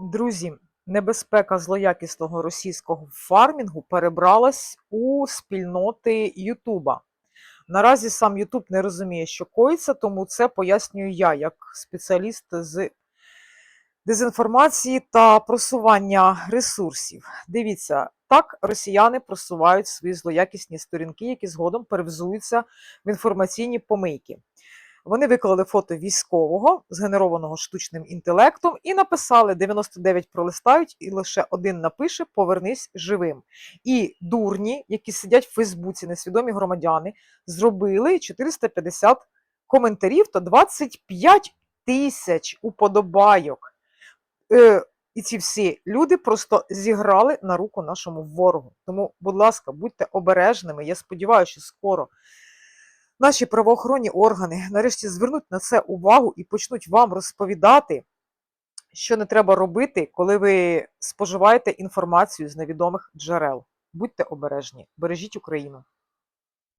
Друзі, небезпека злоякісного російського фармінгу перебралась у спільноти Ютуба. Наразі сам Ютуб не розуміє, що коїться, тому це пояснюю я, як спеціаліст з дезінформації та просування ресурсів. Дивіться, так росіяни просувають свої злоякісні сторінки, які згодом перевзуються в інформаційні помийки. Вони виклали фото військового, згенерованого штучним інтелектом, і написали: 99 пролистають, і лише один напише Повернись живим. І дурні, які сидять в Фейсбуці, несвідомі громадяни, зробили 450 коментарів та 25 тисяч уподобайок. Е, і ці всі люди просто зіграли на руку нашому ворогу. Тому, будь ласка, будьте обережними. Я сподіваюся, що скоро наші правоохоронні органи нарешті звернуть на це увагу і почнуть вам розповідати, що не треба робити, коли ви споживаєте інформацію з невідомих джерел. Будьте обережні, бережіть Україну.